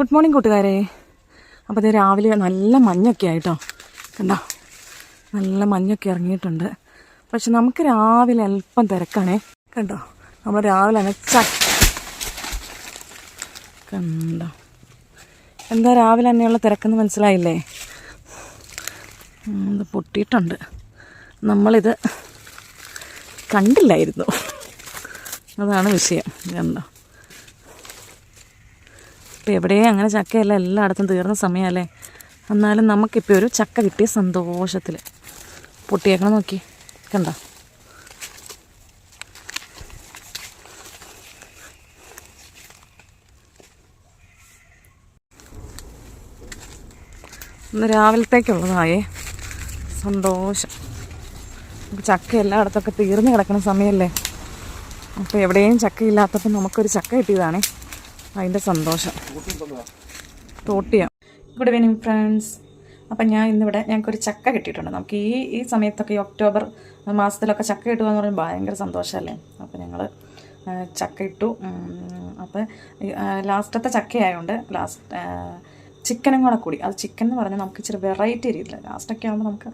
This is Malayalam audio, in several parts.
ഗുഡ് മോർണിംഗ് കൂട്ടുകാരെ. അപ്പോൾ ഇത് രാവിലെ നല്ല മഞ്ഞൊക്കെ ആയിട്ടോ. കണ്ടോ? നല്ല മഞ്ഞൊക്കെ ഇറങ്ങിയിട്ടുണ്ട്. പക്ഷെ നമുക്ക് രാവിലെ അല്പം തിരക്കാണേ. കണ്ടോ? നമ്മൾ രാവിലെ അനച്ച കണ്ടോ? എന്താ രാവിലെ തന്നെയുള്ള തിരക്കെന്ന് മനസ്സിലായില്ലേ? ഇത് പൊട്ടിയിട്ടുണ്ട്. നമ്മളിത് കണ്ടില്ലായിരുന്നു. അതാണ് വിഷയം. കണ്ടോ? ഇപ്പം എവിടെയും അങ്ങനെ ചക്കയല്ല എല്ലായിടത്തും തീർന്ന സമയമല്ലേ? എന്നാലും നമുക്കിപ്പോൾ ഒരു ചക്ക കിട്ടിയ സന്തോഷത്തിൽ പൊട്ടിയേക്കണം നോക്കി. കണ്ട? ഇന്ന് രാവിലത്തേക്കുള്ളതായേ. സന്തോഷം. ഇപ്പം ചക്ക എല്ലായിടത്തൊക്കെ തീർന്നു കിടക്കുന്ന സമയമല്ലേ? അപ്പോൾ എവിടെയും ചക്ക ഇല്ലാത്തപ്പോൾ നമുക്കൊരു ചക്ക കിട്ടിയതാണേ. അതിന്റെ സന്തോഷം. തോട്ടിയാണ് ഗുഡ് ഈവനിങ് ഫ്രണ്ട്സ് അപ്പം ഞാൻ ഇന്നിവിടെ ഞങ്ങൾക്കൊരു ചക്ക കിട്ടിയിട്ടുണ്ട്. നമുക്ക് ഈ ഈ സമയത്തൊക്കെ ഈ ഒക്ടോബർ മാസത്തിലൊക്കെ ചക്ക കിട്ടുക എന്ന് പറയുമ്പോൾ ഭയങ്കര സന്തോഷമല്ലേ? അപ്പോൾ ഞങ്ങൾ ചക്ക ഇട്ടു. അപ്പോൾ ലാസ്റ്റത്തെ ചക്കയായതുകൊണ്ട് ലാസ്റ്റ് ചിക്കനും കൂടെ കൂടി. അത് ചിക്കൻ എന്ന് പറഞ്ഞാൽ നമുക്ക് ഇച്ചിരി വെറൈറ്റി രീതിയിൽ ലാസ്റ്റൊക്കെ ആകുമ്പോൾ നമുക്ക്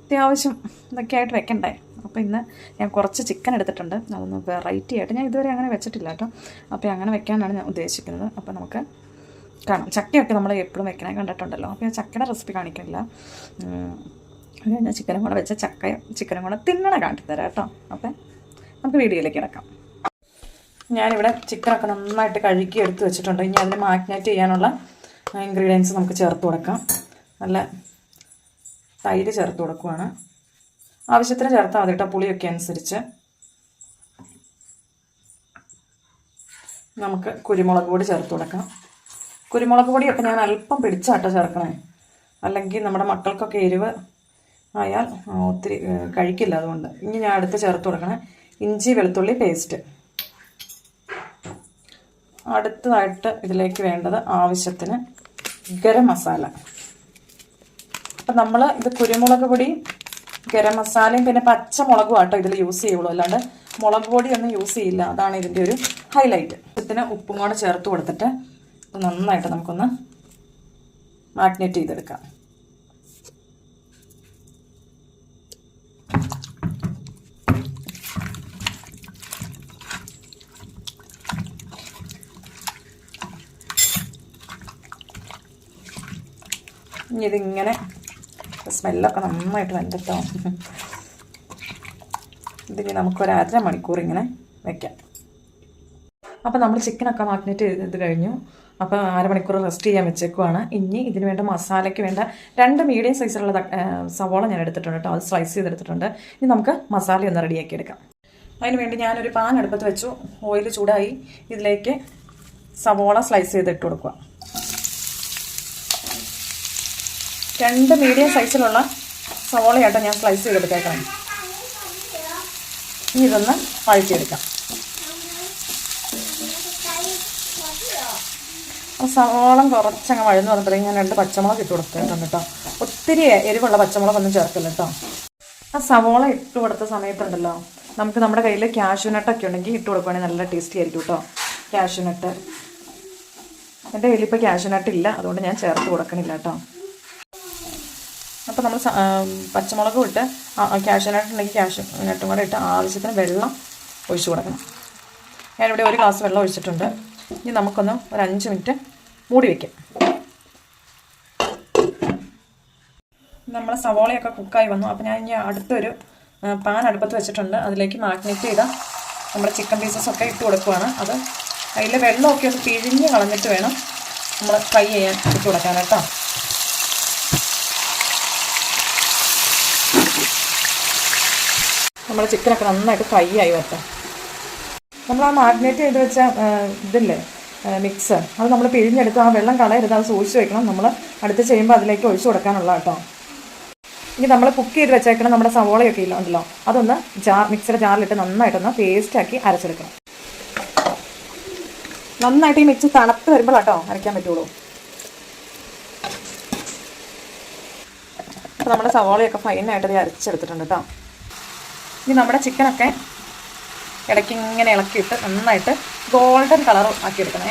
അത്യാവശ്യം ഇതൊക്കെ ആയിട്ട് വെക്കണ്ടേ? അപ്പോൾ ഇന്ന് ഞാൻ കുറച്ച് ചിക്കൻ എടുത്തിട്ടുണ്ട്. അതൊന്ന് വെറൈറ്റി ആയിട്ട് ഞാൻ ഇതുവരെ അങ്ങനെ വെച്ചിട്ടില്ല കേട്ടോ. അപ്പോൾ അങ്ങനെ വെക്കാനാണ് ഞാൻ ഉദ്ദേശിക്കുന്നത്. അപ്പോൾ നമുക്ക് കാണാം. ചക്കയൊക്കെ നമ്മൾ എപ്പോഴും വെക്കണേ കണ്ടിട്ടുണ്ടല്ലോ. അപ്പോൾ ഞാൻ ചക്കയുടെ റെസിപ്പി കാണിക്കില്ല ഞാൻ ചിക്കനും കൂടെ വെച്ച ചക്ക ചിക്കനും കൂടെ തിന്നണ കാണിച്ചുതരാം കേട്ടോ. അപ്പം നമുക്ക് വീഡിയോയിലേക്ക് കിടക്കാം. ഞാനിവിടെ ചിക്കനൊക്കെ നന്നായിട്ട് കഴുകി എടുത്ത് വെച്ചിട്ടുണ്ട്. ഇനി അതിന് മാഗ്നേറ്റ് ചെയ്യാനുള്ള ഇൻഗ്രീഡിയൻസ് നമുക്ക് ചേർത്ത് കൊടുക്കാം. നല്ല തൈര് ചേർത്ത് കൊടുക്കുവാണ്. ആവശ്യത്തിന് ചേർത്താൽ മതി കേട്ടോ പുളിയൊക്കെ അനുസരിച്ച്. നമുക്ക് കുരുമുളക് പൊടി ചേർത്ത് കൊടുക്കാം. കുരുമുളക് പൊടിയൊക്കെ ഞാൻ അല്പം പിടിച്ചാട്ടോ ചേർക്കണേ. അല്ലെങ്കിൽ നമ്മുടെ മക്കൾക്കൊക്കെ എരിവ് ആയാൽ ഒത്തിരി കഴിക്കില്ല അതുകൊണ്ട്. ഇനി ഞാൻ അടുത്ത് ചേർത്ത് കൊടുക്കണേ. ഇഞ്ചി വെളുത്തുള്ളി പേസ്റ്റ് അടുത്തതായിട്ട് ഇതിലേക്ക് വേണ്ടത് ആവശ്യത്തിന് ഗരം മസാല. അപ്പം നമ്മൾ ഇത് കുരുമുളക് പൊടി ഗരം മസാലയും പിന്നെ പച്ചമുളകും ആട്ടോ ഇതിൽ യൂസ് ചെയ്യുള്ളൂ. അല്ലാണ്ട് മുളക് പൊടി ഒന്നും യൂസ് ചെയ്യില്ല. അതാണ് ഇതിന്റെ ഒരു ഹൈലൈറ്റ് ഇതിന് ഉപ്പും കൂടെ ചേർത്ത് കൊടുത്തിട്ട് നന്നായിട്ട് നമുക്കൊന്ന് മാഗ്നേറ്റ് ചെയ്തെടുക്കാം. ഇനി ഇതിങ്ങനെ സ്മെല്ലൊക്കെ നന്നായിട്ട് വെന്തിട്ടോ. ഇതിനി നമുക്കൊരു അര മണിക്കൂർ ഇങ്ങനെ വെക്കാം. അപ്പോൾ നമ്മൾ ചിക്കനൊക്കെ മാഗ്നേറ്റ് ചെയ്ത് കഴിഞ്ഞു. അപ്പോൾ അരമണിക്കൂർ റെസ്റ്റ് ചെയ്യാൻ വെച്ചേക്കുവാണ്. ഇനി ഇതിന് വേണ്ട മസാലയ്ക്ക് വേണ്ട രണ്ട് മീഡിയം സൈസിലുള്ള സവോള ഞാൻ എടുത്തിട്ടുണ്ട് കേട്ടോ. അത് സ്ലൈസ് ചെയ്തെടുത്തിട്ടുണ്ട്. ഇനി നമുക്ക് മസാല ഒന്ന് റെഡിയാക്കി എടുക്കാം. അതിന് വേണ്ടി ഞാനൊരു പാൻ അടുപ്പത്ത് വെച്ചു. ഓയിൽ ചൂടായി. ഇതിലേക്ക് സവോള സ്ലൈസ് ചെയ്തിട്ട് കൊടുക്കുക. രണ്ട് മീഡിയം സൈസിലുള്ള സവോളയായിട്ട് ഞാൻ സ്ലൈസ് ചെയ്തെടുത്തേക്കണം. ഇനി ഇതൊന്ന് വഴറ്റിയെടുക്കാം. സവോളം കുറച്ചങ്ങ് വഴന്ന് വന്നപ്പോഴേ ഞാൻ രണ്ട് പച്ചമുളക് ഇട്ട് കൊടുത്തിട്ടുണ്ട് കേട്ടോ. ഒത്തിരി എരിവുള്ള പച്ചമുളകൊന്നും ചേർക്കില്ല കേട്ടോ. ആ സവോള ഇട്ട് കൊടുത്ത സമയത്തുണ്ടല്ലോ നമുക്ക് നമ്മുടെ കയ്യിൽ ക്യാഷ്യൂനട്ടൊക്കെ ഉണ്ടെങ്കിൽ ഇട്ട് കൊടുക്കുവാണെങ്കിൽ നല്ല ടേസ്റ്റി ആയിരിക്കും കേട്ടോ. ക്യാഷ്യൂനട്ട് എന്റെ കയ്യിൽ ഇപ്പോൾ ഇല്ല അതുകൊണ്ട് ഞാൻ ചേർത്ത് കൊടുക്കണില്ല കേട്ടോ. അപ്പോൾ നമ്മൾ പച്ചമുളക് ഇട്ട് കാഷ്യൂനട്ട് ഉണ്ടെങ്കിൽ കാഷ്യൂനട്ടും കൂടെ ഇട്ട് ആവശ്യത്തിന് വെള്ളം ഒഴിച്ചു കൊടുക്കണം. ഞാനിവിടെ ഒരു ഗ്ലാസ് വെള്ളം ഒഴിച്ചിട്ടുണ്ട്. ഇനി നമുക്കൊന്ന് ഒരു അഞ്ച് മിനിറ്റ് മൂടി വയ്ക്കാം നമ്മൾ സവോളയൊക്കെ കുക്കായി വന്നു. അപ്പോൾ ഞാൻ ഇനി അടുത്തൊരു പാൻ അടുപ്പത്ത് വെച്ചിട്ടുണ്ട്. അതിലേക്ക് മാഗ്നേറ്റ് ചെയ്ത നമ്മുടെ ചിക്കൻ പീസസൊക്കെ ഇട്ട് കൊടുക്കുവാണ്. അത് അതിൽ വെള്ളമൊക്കെ ഒന്ന് പിഴിഞ്ഞ് കളഞ്ഞിട്ട് വേണം നമ്മൾ ഫ്രൈ ചെയ്യാൻ ഇട്ട് കൊടുക്കാൻ കേട്ടോ. നമ്മുടെ ചിക്കനൊക്കെ നന്നായിട്ട് ഫ്രൈ ആയി വരട്ടെ. നമ്മൾ ആ മാഗ്നേറ്റ് ചെയ്ത് വെച്ച ഇതില്ലേ മിക്സ് അത് നമ്മൾ പിഴിഞ്ഞെടുത്ത് ആ വെള്ളം കളയരുത് അത് സൂക്ഷിച്ച് വെക്കണം. നമ്മൾ അടുത്ത് ചെയ്യുമ്പോൾ അതിലേക്ക് ഒഴിച്ചു കൊടുക്കാനുള്ള കേട്ടോ. ഇനി നമ്മൾ കുക്ക് ചെയ്ത് വെച്ചേക്കണം നമ്മുടെ സവോളയൊക്കെ ഇല്ല ഉണ്ടല്ലോ. അതൊന്ന് ജാർ മിക്സിയുടെ ജാറിലിട്ട് നന്നായിട്ടൊന്ന് പേസ്റ്റാക്കി അരച്ചെടുക്കണം. നന്നായിട്ട് ഈ മിക്സ് തണുത്ത് വരുമ്പോഴാട്ടോ അരയ്ക്കാൻ പറ്റുള്ളൂ. നമ്മുടെ സവോളയൊക്കെ ഫൈനായിട്ട് അരച്ചെടുത്തിട്ടുണ്ട് കേട്ടോ ഇനി നമ്മുടെ ചിക്കനൊക്കെ ഇടയ്ക്ക് ഇങ്ങനെ ഇളക്കിയിട്ട് നന്നായിട്ട് ഗോൾഡൻ കളർ ആക്കി എടുക്കണേ.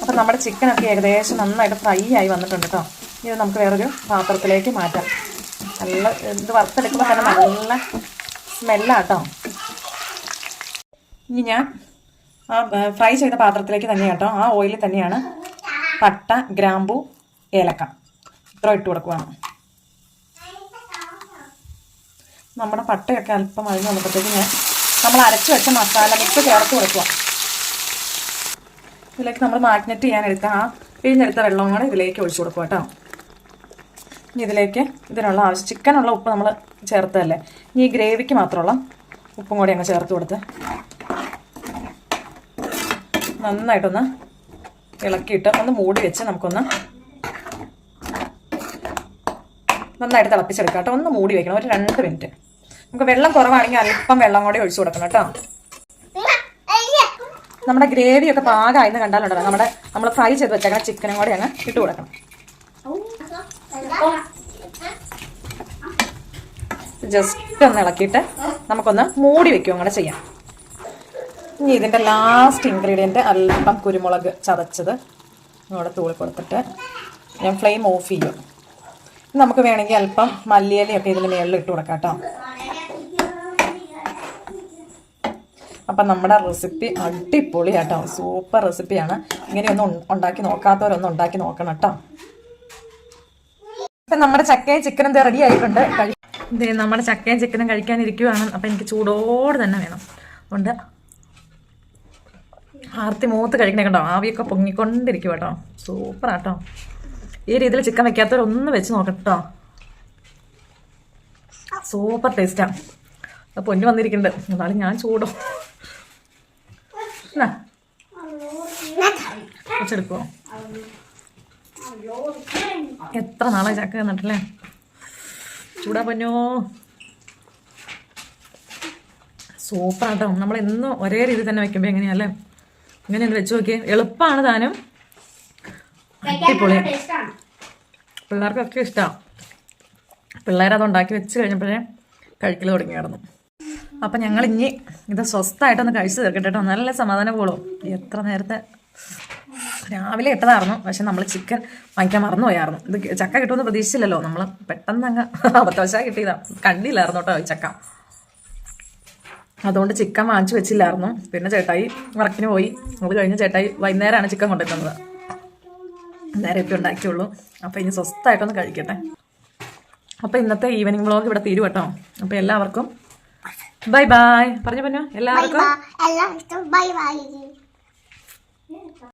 അപ്പം നമ്മുടെ ചിക്കനൊക്കെ ഏകദേശം നന്നായിട്ട് ഫ്രൈ ആയി വന്നിട്ടുണ്ട് കേട്ടോ ഇത് നമുക്ക് വേറൊരു പാത്രത്തിലേക്ക് മാറ്റാം. നല്ല ഇത് വറുത്തെടുക്കുമ്പോൾ തന്നെ നല്ല സ്മെല്ലാട്ടോ. ഇനി ഞാൻ ആ ഫ്രൈ ചെയ്ത പാത്രത്തിലേക്ക് തന്നെ കേട്ടോ ആ ഓയിലിൽ തന്നെയാണ് പട്ട ഗ്രാമ്പു ഏലക്ക. ഇത്ര ഇട്ട് കൊടുക്കുവാണ്. നമ്മുടെ പട്ടയൊക്കെ അല്പം അഴിഞ്ഞ് വന്നപ്പോഴത്തേക്ക് ഞാൻ നമ്മൾ അരച്ച് വെച്ച മസാല മിക്സ് ചേർത്ത് കൊടുക്കുക. ഇതിലേക്ക് നമ്മൾ മാഗ്നറ്റ് ചെയ്യാൻ എടുത്ത ആ പിഴിഞ്ഞെടുത്ത വെള്ളം കൂടെ ഇതിലേക്ക് ഒഴിച്ചു കൊടുക്കുക കേട്ടോ. ഇനി ഇതിലേക്ക് ഇതിനുള്ള ആവശ്യം ചിക്കനുള്ള ഉപ്പ് നമ്മൾ ചേർത്തതല്ലേ? ഇനി ഈ ഗ്രേവിക്ക് മാത്രമുള്ള ഉപ്പും കൂടി അങ്ങ് ചേർത്ത് കൊടുത്ത് നന്നായിട്ടൊന്ന് ഇളക്കിയിട്ട് ഒന്ന് മൂടി വെച്ച് നമുക്കൊന്ന് നന്നായിട്ട് തിളപ്പിച്ചെടുക്കാം കേട്ടോ. ഒന്ന് മൂടി വയ്ക്കണം ഒരു രണ്ട് മിനിറ്റ്. നമുക്ക് വെള്ളം കുറവാണെങ്കിൽ അല്പം വെള്ളം കൂടെ ഒഴിച്ചു കൊടുക്കണം കേട്ടോ. നമ്മുടെ ഗ്രേവി ഒക്കെ പാകമായിരുന്നു കണ്ടാലുണ്ടല്ലോ. നമ്മുടെ നമ്മൾ ഫ്രൈ ചെയ്ത് വെച്ചേക്കണ ചിക്കനും കൂടെ അങ്ങ് ഇട്ട് കൊടുക്കണം. ജസ്റ്റ് ഒന്ന് ഇളക്കിയിട്ട് നമുക്കൊന്ന് മൂടി വെക്കുകയും അങ്ങനെ ചെയ്യാം. ഇനി ഇതിന്റെ ലാസ്റ്റ് ഇൻഗ്രീഡിയന്റ് അല്പം കുരുമുളക് ചതച്ചത് ഇങ്ങോട്ട് തൂളി കൊടുത്തിട്ട് ഞാൻ ഫ്ലെയിം ഓഫ് ചെയ്യും. നമുക്ക് വേണമെങ്കിൽ അല്പം മല്ലിയിലയൊക്കെ ഇതിന് മേളിൽ ഇട്ട് കൊടുക്കാം കേട്ടോ. അപ്പം നമ്മുടെ റെസിപ്പി അടിപൊളി കേട്ടോ സൂപ്പർ റെസിപ്പിയാണ്. ഇങ്ങനെയൊന്നും ഉണ്ടാക്കി നോക്കാത്തവരൊന്നും ഉണ്ടാക്കി നോക്കണം കേട്ടോ. അപ്പം നമ്മുടെ ചക്കയും ചിക്കനും ഇത് റെഡി ആയിട്ടുണ്ട്. കഴി നമ്മുടെ ചക്കയും ചിക്കനും കഴിക്കാനിരിക്കുവാണ് അപ്പം എനിക്ക് ചൂടോട് തന്നെ വേണം. അതുകൊണ്ട് ആർത്തി മൂത്ത് കഴിക്കണേ കണ്ടോ? ആവിയൊക്കെ പൊങ്ങിക്കൊണ്ടിരിക്കും കേട്ടോ. സൂപ്പർ ആട്ടോ. ഈ രീതിയിൽ ചിക്കൻ വെക്കാത്തവരൊന്ന് വെച്ച് നോക്കട്ടോ സൂപ്പർ ടേസ്റ്റാണ് പൊന്നു വന്നിരിക്കുന്നുണ്ട്. എന്നാലും ഞാൻ ചൂടോ എന്നാ വെച്ചെടുക്കുമോ എത്ര നാളെ ചക്ക തന്നിട്ടല്ലേ? ചൂടാ പൊന്നോ. സൂപ്പർ ആട്ടോ നമ്മൾ എന്നും ഒരേ രീതി തന്നെ വെക്കുമ്പോൾ എങ്ങനെയല്ലേ? ഇങ്ങനെ ഒന്ന് വെച്ച് നോക്കിയേ. എളുപ്പമാണ് താനും. അടിപൊളി പിള്ളേർക്കൊക്കെ ഇഷ്ടമാണ് പിള്ളേരത് ഉണ്ടാക്കി വെച്ച് കഴിഞ്ഞപ്പോഴേ കഴിക്കൽ തുടങ്ങിയായിരുന്നു അപ്പം ഞങ്ങൾ ഇനി ഇത് സ്വസ്ഥമായിട്ടൊന്ന് കഴിച്ചു തീർക്കട്ടെ കേട്ടോ. നല്ല സമാധാനം പോളോ എത്ര നേരത്തെ? രാവിലെ ഇട്ടതായിരുന്നു. പക്ഷെ നമ്മൾ ചിക്കൻ വാങ്ങിക്കാൻ മറന്നുപോയായിരുന്നു. ഇത് ചക്ക കിട്ടുമെന്ന് പ്രതീക്ഷിച്ചില്ലല്ലോ. നമ്മൾ പെട്ടെന്ന് അങ്ങ് അബദ്ധവശാൽ കിട്ടിയതാ. കണ്ടില്ലായിരുന്നു കേട്ടോ ചക്ക. അതുകൊണ്ട് ചിക്കൻ വാങ്ങിച്ചു വെച്ചില്ലായിരുന്നു. പിന്നെ ചേട്ടായി വർക്കിന് പോയി. അത് കഴിഞ്ഞ് ചേട്ടായി വൈകുന്നേരമാണ് ചിക്കൻ കൊണ്ടുവരുന്നത്. നേരെ ഇപ്പം ഉണ്ടാക്കിയുള്ളൂ. അപ്പോൾ ഇനി സ്വസ്ഥമായിട്ടൊന്ന് കഴിക്കട്ടെ. അപ്പോൾ ഇന്നത്തെ ഈവനിങ് വ്ളോഗ് ഇവിടെ തീരും കേട്ടോ. അപ്പോൾ എല്ലാവർക്കും ബൈ ബൈ പറഞ്ഞു പറഞ്ഞു. എല്ലാവർക്കും എല്ലാവർക്കും ബൈ ബൈ